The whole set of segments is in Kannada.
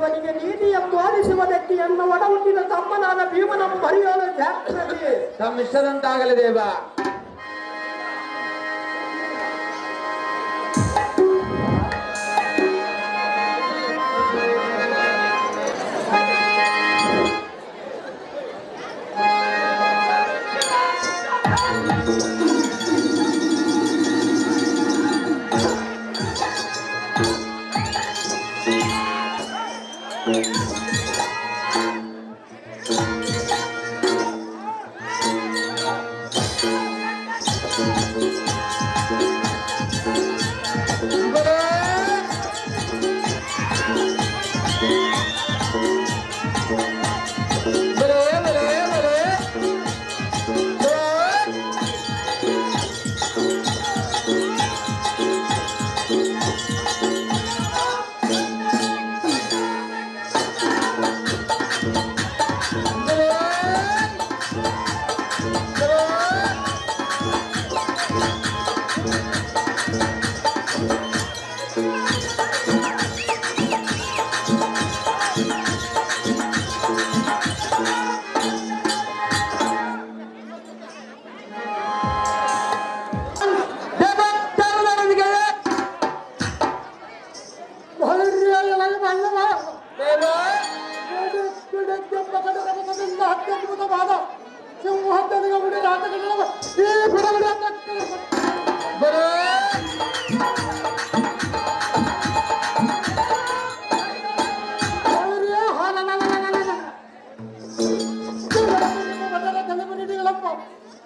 ಇವನಿಗೆ ನೀತಿಯನ್ನು ತೋರಿಸುವುದಕ್ಕೆ ಎನ್ನ ಒಡ ಹುಟ್ಟಿದ ತಮ್ಮನಾದ ಭೀಮನನ್ನು ಮರೆಯಲು ಜಾಗ್ರತೆ. ತಮ್ಮಿಷ್ಟದಂತಾಗಲಿ ದೇವ.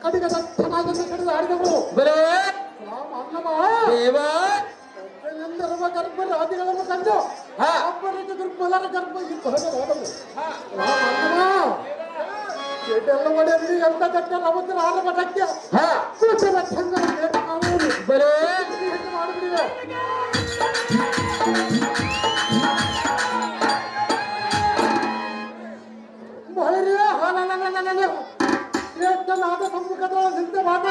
ಕಡಿದ ಸಮಾಜದಲ್ಲಿ ಕಡಿದು ಆಡಿದವರು. ಬರೇ! ರಾಮ ಅನ್ನಮ ದೇವ! ಗರ್ಭ ಗರ್ಭ ರಾಧಿಗಳನ್ನು ಕಂಡು ಗರ್ಭ ಇತ್ತು ಹಾಗೆ ಹೋದವು ರಾಮ ಅನ್ನಮ ಎಂತ ಕಟ್ಟ ರಾಮದ್ರ ಆರಂಭ ಕಟ್ಟ ಕೂಟಲ ಚಂದ್ರ ಬರೇ! ಮಾಡಿಬಿಡಿವೆ ಬಹಳ ಹಾಲ ನಾದ ಸಂಮುಖದ ನಿಂತೆ ಯಾರು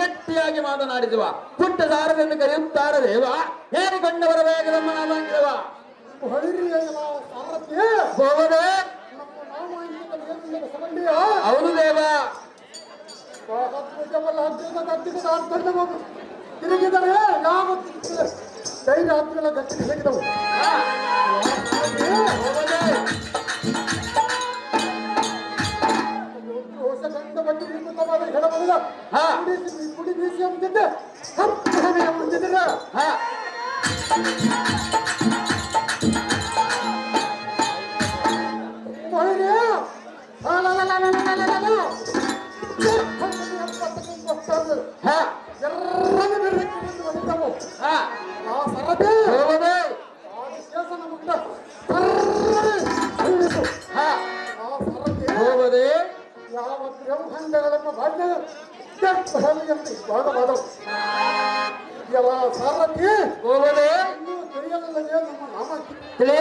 ಗಟ್ಟಿಯಾಗಿ ಮಾತನಾಡಿಸುವ ಪುಟ್ಟ ಸಾರದೆಂದು ಕರೆಯುತ್ತಾರೆ ದೇವ. ಹೇರಿಕೊಂಡವರ ವೇಗದಮ್ಮ ನಾದಾಗಿರುವ ಹೋಗದೆ ಹೌದು ದೇವ. ತಿರುಗಿದರೆ ಧೈರ್ಯ ಆದ್ಮೇಲೆ ಗಟ್ಟಿಗೆ ಸಿಗಿದವು ಹೊಸ ಗಂಧ ಬಟ್ಟು ಹಾ. ಹೆಣವಲ್ಲ ಕುಡಿ ಬೀಸಿ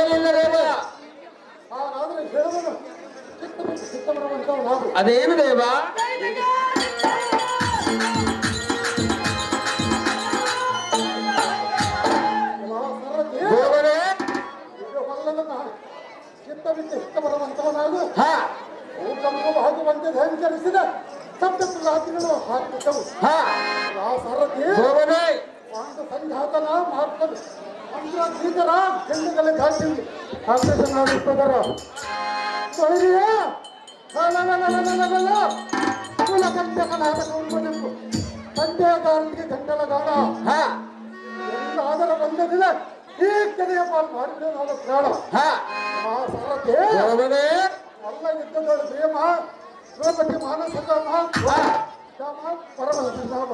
ತಿಳಿಯಲಿಲ್ಲ ದೇವ? ಹಾಗಾದ್ರೆ ಸಂಘಾತನ ಚಿತ್ತ ಇದು ಹಾ ಸಪ್ತ ಹಾ ಹೋಗದೆ ಒಂದು ಸಂಘಾತನ ಮಾಡ್ಕೊಂಡು ಅಂದ್ರ ಬೀಜರ ಹೆಣ್ಣುಗಳ ಘಾಟಿಂದು ಕಾಂಗ್ರೆಸ್ ನಾಡಿಸ್ತಾರ ತೊಳೆದಿಯ ಕುಲ ಕಂಟಕ ನಾಟಕ ಉಂಟು ಸಂದೇಹಗಾರನಿಗೆ ಗಂಟಲ ಗಾನ ಹಾ ಅದರ ಬಂದದಿಲ್ಲ ಈ ಕೆರೆಯ ಪಾಲು ಮಾಡಿದ್ರೆ ನಾವು ಪ್ರಾಣ. ಹಾ. ಹೋಗದೆ ಎಲ್ಲ ಯುದ್ಧಗಳು ಪ್ರೇಮ. ಮಾನಸ ಕಾಮ ಶ್ಯಾಮ ಪರಮಹಂಸ ಶ್ಯಾಮ.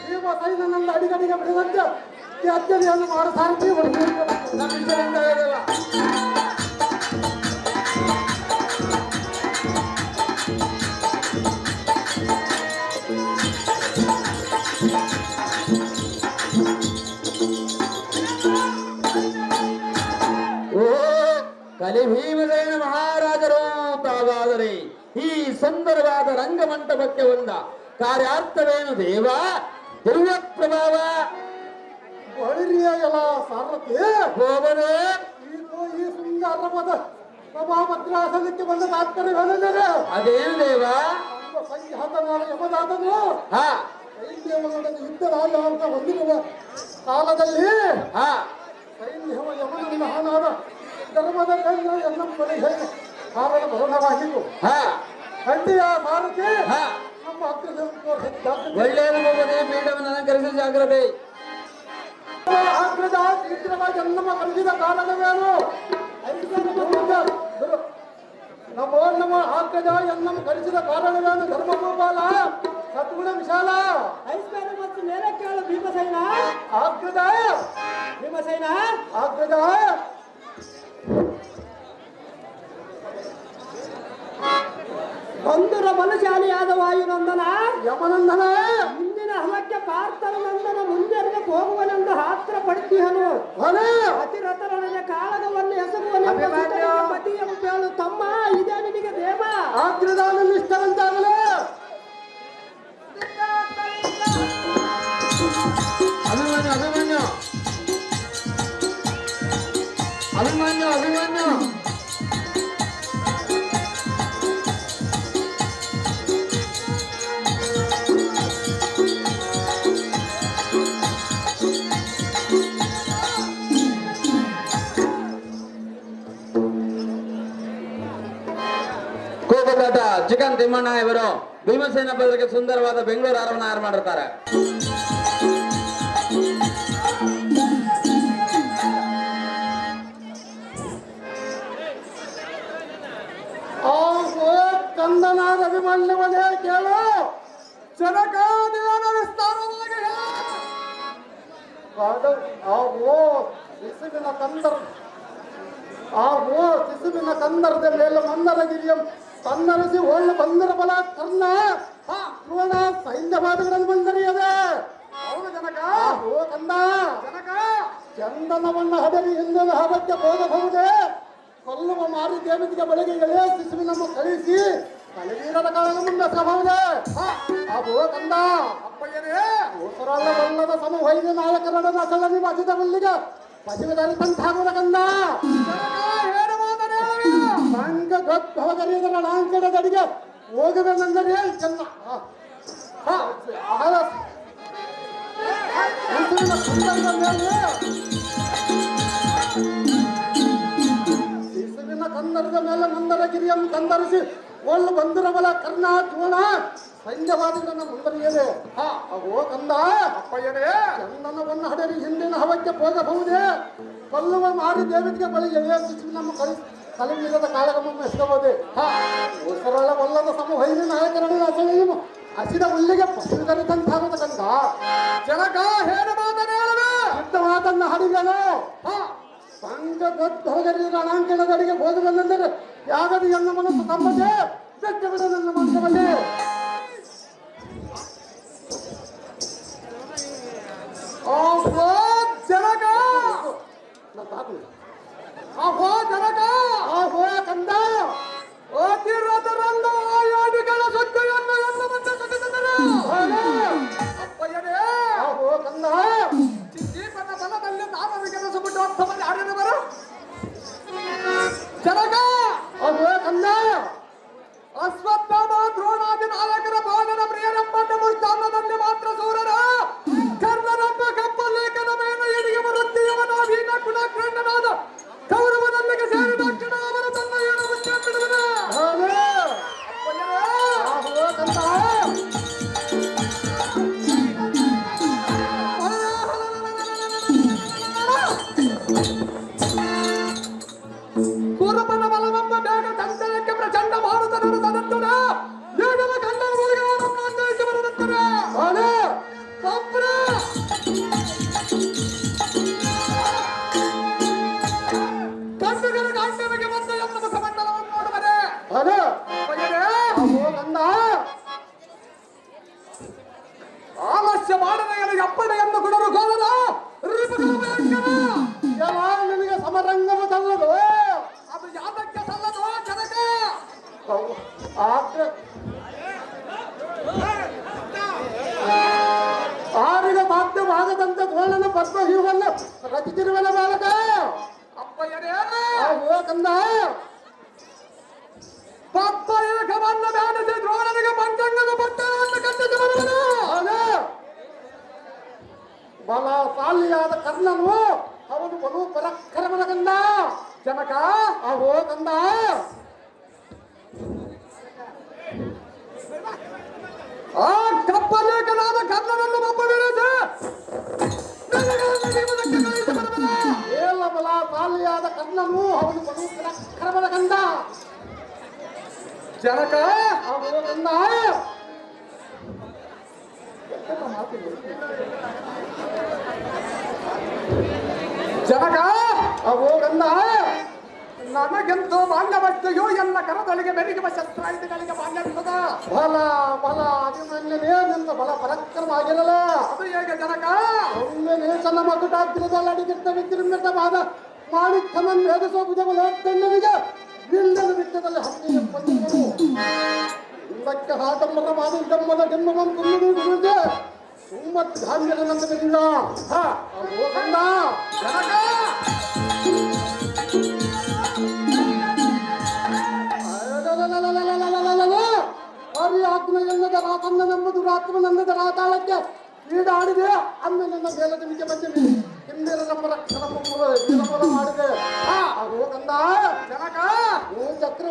ಭೀಮ ಸೈನ್ಯನಲ್ಲ ಅಡಿಗಡಿಗೆ ಬಿಡುವಂತೆ ಈ ಅಜ್ಜನಿಯನ್ನು ಮಾಡ ಸಾರಥಿ ನಮ್ಮ ಹೆಸರಿಂದ ಸುಂದರವಾದ ರಂಗಮಂಟಪಕ್ಕೆ ಬಂದ ಕಾರ್ಯಾರ್ಥವೇನು ದೇವ? ದಿವ್ಯ ಪ್ರಭಾವ ಎಲ್ಲ ಸಾರಥಿ ಇದು ಈ ಸುಂದರವಾದ ಸಭಾಭದ್ರಾಸನಕ್ಕೆ ಬಂದ ಅದೇನು ದೇವ? ಯಮದಾತನು ಹಾ. ಸೈನ್ಯವೊಡನೆ ಯುದ್ಧರಾಜ ಅಂತ ಹೊಂದಿರುವ ಕಾಲದಲ್ಲಿ ಹಾ. ಸೈನ್ಯವ ಧರ್ಮದ ಕೈಯ ಎಲ್ಲ ಬಳಿ ಹಾ. ಮಾರಕ್ಕೆ ಹಾ. ನಮ್ಮ ಅಗ್ರಜ ಒಳ್ಳೆಯದು ಹೋಗದೆ ಪೀಠವನ್ನು ಅಲಂಕರಿಸಿ ಜಾಗ್ರತೆ ಅಗ್ರಜ ಶೀಘ್ರವಾಗಿ ನಮ್ಮ ಕಲಿಸಿದ ಕಾರಣವೇನು? ನಮೋ ನಮ್ಮ ಅಗ್ರಜ ಎನ್ನಮ್ಮ ಕಲಿಸಿದ ಕಾರಣವೇನು? ಧರ್ಮಗೋಪಾಲ ಸದ್ಗುಣ ವಿಶಾಲ. ಐಸ್ಬೇರೆ ಮತ್ತು ಮೇಲೆ ಕೇಳು ಭೀಮಸೇನ. ಅಗ್ರಜ ಭೀಮಸೇನ. ಅಗ್ರಜ ಬಂಧುರ ಬಲಶಾಲಿಯಾದ ವಾಯುನಂದನ. ಯಮನಂದನ. ಮುಂದಿನ ಹಲಕ್ಕೆ ಪಾರ್ಥನ ನಂದನ ಮುಂದೆ ಹೋಗುವನೆಂದು ಹಾತ್ರ ಪಡ್ತೀಹನು ಅತಿರಥರೊಡನೆ ಕಾಳಗವನ್ನು ಎಸಗುವನೆಂದು ಪತಿಯನ್ನು ಪತಿಯ ಬೇಳು ತಮ್ಮ. ಇದೇ ನಿನಗೆ ದೇವ. ಆಗ್ರದಾನ ನಿಷ್ಠರಂತಾಗಲೇ ಚಿಕನ್ ತಿಮ್ಮಣ್ಣ ಇವರು ಭೀಮಸೇನ ಬದಲಿಗೆ ಸುಂದರವಾದ ಬೆಂಗಳೂರು ಆರವನ್ನ ಆರು ಮಾಡಿರ್ತಾರೆ? ಕಂದನಾದ ಅಭಿಮನ್ಯವನೇ ಕೇಳು. ಜನಕಾದಿಯನ ವಿಸ್ತಾರವಾಗಿ ಓ ಶಿಶುವಿನ ಕಂದರ ಆವೋ, ಶಿಶುವಿನ ಕಂದರದ ಮೇಲೆ ಮಂದರಗಿರಿಯಂ. ತನ್ನರಸಿ ಒಳ್ಳ ಬಂದರ ಬಲ, ಕರ್ಣ ನೋಡ ಸೈನ್ಯವಾದಗಳನ್ನು ಬಂದರಿಯದೆ ಹೌದು ಜನಕ. ಓ ಕಂದ. ಜನಕ. ಚಂದನವನ್ನ ಹದರಿ ಹಿಂದಿನ ಹಬ್ಬಕ್ಕೆ ಹೋಗಬಹುದೇ ಕೊಲ್ಲುವ ಮಾರಿ ದೇವತೆಗೆ ಬೆಳಗ್ಗೆ ಎಳೆಯ ಶಿಶುವಿನನ್ನು ಕಳಿಸಿ ಕಲಿವೀರದ ಕಾಲ ಮುಂದೆ ಸಬಹುದೇ ಅಬೋ ಕಂದ. ಅಪ್ಪಯ್ಯನೇ ಉಸರಲ್ಲ ಬಲ್ಲದ ಸಮವೈದ್ಯ ನಾಯಕರಡ ನಸಳನಿ ಬಸಿದ ಬಂದಿಗೆ ಪಶುವಿನಲ್ಲಿ ತಂತಾಗುವ ಕಂದ. ಸಂಘ ಗದ್ಭವದರಿಯದ ಹೋಗದ ಹೋಗಬೇಕೆಂದರೆ ಚೆನ್ನ ಶಿಶುವಿನ ಕಂದರದ ಮೇಲೆ ಮುಂದರ ಮಂದರಗಿರಿಯನ್ನು ತಂದರಿಸಿ ಒಳ್ಳು ಬಂದಿರಬಲ ಕರ್ಣ ಚೂಣ ಸಂಜವಾದಿಗಳನ್ನು ಮುಂದರಿಯದೆ. ಅಗೋ ಕಂದ, ಅಪ್ಪಯ್ಯನೇ, ಚಂದನವನ್ನು ಹಡರಿ ಹಿಂದಿನ ಹವಕ್ಕೆ ಹೋಗಬಹುದೇ? ಕೊಲ್ಲುವ ಮಾರಿ ದೇವತೆಗೆ ಬಳಿ ಎಳೆಯ ನಮ್ಮ ಕಳಿ ಕಲಿಮಿಲ್ಲದ ಕಾಳಗಮ್ಮ ಮೆಸ್ಕೋಬೋದೆ ಉಸರಳ ಒಲ್ಲದ ಸಮವೈದ್ಯ ನಾಯಕರನ್ನು ಅಸಳೆಯು ಹಸಿದ ಹುಲ್ಲಿಗೆ ಪಶುಗರಿದಂತಾಗುತ್ತ ಕಂದ. ಜನಕ, ಹೇಳ ಮಾತನಾಡಲು ಯುದ್ಧ ಮಾತನ್ನ ಹಡಿಗನು ಪಂಚದೊಡ್ಡೋಗರಿ ರಣಾಂಕಣದಡಿಗೆ ಹೋಗಿ ಬಂದರೆ ಯಾಗದ ಎನ್ನ ಮನಸ್ಸು ತಮ್ಮದೆ. ಬೆಟ್ಟ ಬಿಡ ನನ್ನ ಮಂತ್ರವಲ್ಲಿ ಜನಕ. ಸಾಕು ಅಹೋ, ಜನಕ. ಆಹೋ ಕಂದ ಅತಿರಥರಂದು ಆಯಾದಿಗಳ ಸುದ್ದಿಯನ್ನು ಎಲ್ಲ ಮುಂದೆ ಸುತ್ತಿದರು ಅಪ್ಪಯ್ಯನೇ ಆಹೋ ಕಂದ ದೀಪನ ಬಲದಲ್ಲಿ ನಾನು ಕೆಲಸಬಿಟ್ಟು ಅರ್ಥವನ್ನು ಆಡಿದವರು ಜನಕ ಆಹೋ ಕಂದ ಆಹೋ ಕಂದ ಪಪ್ಪ ಏಕವನ್ನು ಧ್ಯಾನಿಸಿ ದ್ರೋಣನಿಗೆ ಪಂಚಂಗದ ಪಟ್ಟಣವನ್ನು ಕಟ್ಟಿಸಿ ಆಗ ಬಲ ಸಾಲಿಯಾದ ಕರ್ಣನು ಅವನು ಬಲು ಪರಾಕ್ರಮನ ಕಂದ. ಜನಕ ಆಹೋ ಕಂದ. ಆ ಕಪ್ಪಲೇಖನಾದ ಕರ್ಣನನ್ನು ಒಬ್ಬ ಬೀಳಿಸಿ ಸಾಲಿಯಾದ ಕರ್ಣನು ಅವನು ಪರಾಕ್ರಮನ ಕಂದ. ಜನಕ ಜನಕ ಅವೋ ಗಂದ ನನಗೆಂತೂ ಬಾಲ್ಯವಷ್ಟೆಯೋ ಎಲ್ಲ ಕರದೊಳಗೆ ಬೆರಿಗುವ ಶಸ್ತ್ರಾಯುಧಗಳಿಗೆ ಬಾಂಧವಿಸದ ಬಲ ಬಲ ಅಭಿಮನ್ಯನೇ ನಿನ್ನ ಬಲ ಪರಾಕ್ರಮ ಆಗಿರಲ್ಲ ಅದು ಹೇಗೆ ಜನಕ? ಒಮ್ಮೆ ತನ್ನ ಮಗುಟಾಗ್ತಿರದಲ್ಲ ಅಡಿಗಿಟ್ಟ ವಿಜೃಂಭಿತವಾದ ಮಾಣಿಕ್ಯಮನ್ ವೇದಿಸುವ ಭುಜಬಲೋತ್ತಣ್ಣನಿಗೆ ಬಿಲ್ಲದ ಬಿಟ್ಟದಲ್ಲಿ ಹತ್ತಿರ ಬಂದಿರುವನು ಹಿಂದಕ್ಕೆ ಹಾಟಮ್ಮರ ಮಾದು ಡಮ್ಮದ ಡಿಮ್ಮವಂ ಕುಮ್ಮದು ಗುರುಜೆ ಸುಮ್ಮತ್ ಧಾನ್ಯದ ಬೆದಿಂದ ಜನಕ ಹರಿ ಆತ್ಮ ಎನ್ನದ ರಾತನ್ನ ನಂಬುದು ರಾತ್ಮ ನನ್ನದ ರಾತಾಳಕ್ಕೆ. ಈಡಾಡಿದೆ ಅಮ್ಮ ನನ್ನ ಮೇಲದನಿಗೆ ಬಂದಿದೆ. ಹಿಂದಿರ ನಮ್ಮ ರಕ್ಷಣ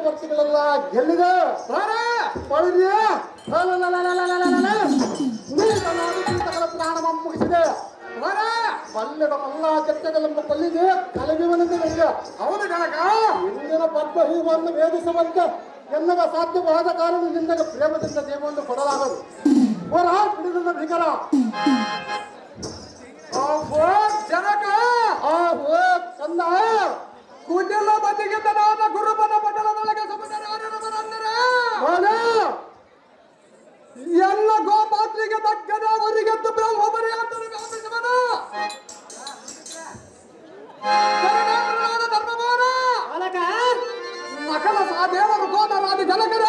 ಚಕ್ರವರ್ತಿಗಳೆಲ್ಲ ಗೆಲ್ಲಿದೆ ಪಡೆದಿ ನೀತಗಳ ಪ್ರಾಣ ಮುಗಿಸಿದೆ. ಪಲ್ಯದ ಮಲ್ಲ ಚಕ್ರಗಳೆಂಬ ಪಲ್ಲಿಗೆ ಕಲಗಿವನಿಗೆ ನನಗೆ ಹೌದು ಜನಕ ಇಂದಿನ ಪದ್ಮ ಹೀವನ್ನು ವೇದಿಸುವಂತೆ ಎನ್ನುವ ಸಾಧ್ಯವಾದ ಕಾರಣದಿಂದ ಪ್ರೇಮದಿಂದ ದೇವವನ್ನು ಕೊಡಲಾಗದು. ಹೊರ ಹಿಡಿದ ಭೀಕರ. ಜನಕ ಆ ಹೋ ಕಂದ ಕುಟಿಲ ಬದಿಗಿದ್ದನಾದ ಗುರುಬನ ಪಟಲದೊಳಗೆ ಸುಮಧುರವರವರಂದರೆ ಹೋದ ಎಲ್ಲ ಗೋಪಾತ್ರಿಗೆ ತಕ್ಕದ ಅವರಿಗೆದ್ದು ಬ್ರಹ್ಮಪರಿ ಅಂತ ವ್ಯಾಪಿಸುವನು ಧರ್ಮಬೋಧ ನಕಲ ಸಾದೇವರು ಗೋದರಾದಿ ಜನಕರ!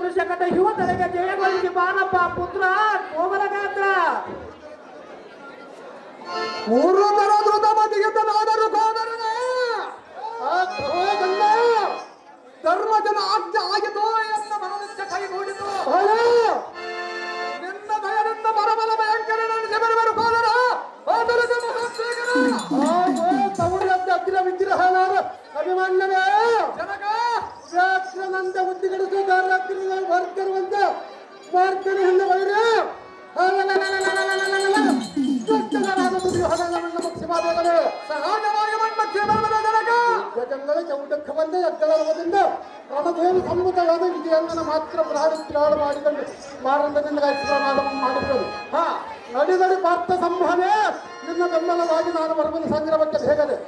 ಕಳುಹಿಸುವ ಶಕಟ ಯುವತರಿಗೆ ಜಯಗೊಳಿಸಿ ಬಾರಪ್ಪ ಪುತ್ರ ಕೋಮಲಗಾತ್ರ. ಪೂರ್ವತರ ಧೃತ ನಾದರು ಕೋದರನೇ. ಧರ್ಮಜನ ಆಜ್ಞೆ ಆಗಿತು ಎನ್ನ ಮನಸ್ಸ ಕೈಗೂಡಿತು ನಿನ್ನ ಭಯದಿಂದ ಬರಬಲ ಭಯಂಕರ ಶಬರಿಮರು ಕೋದರ. ಹೋದರದ ಮಹಾತ್ಮೇಗನ ಆಗೋ ತವರದ್ದ ಅಗ್ರ ವಿಗ್ರಹನಾದ ಅಭಿಮನ್ಯನೇ ಜನಕ ಪ್ರಾರ್ಥನೆ ಎದ್ದಳದಿಂದ ರಣದೇವಿ ಸಮ್ಮತವಾದ ವಿಜಯಂಗನ ಮಾತ್ರ ಪ್ರಾಣಿತ್ರಾಳು ಮಾಡಿಕೊಂಡು ಮಾರಂದದಿಂದ ಮಾಡಿದ್ರು ಹಾ ನಡಿ ನಡಿ ಪಾರ್ಥ ಸಂಭಾವೆ ನಿನ್ನ ಬೆಂಬಲವಾಗಿ ನಾನು ಬರಬಲ್ಲ ಸಂಗ್ರಹಕ್ಕೆ ಹೇಗದೆ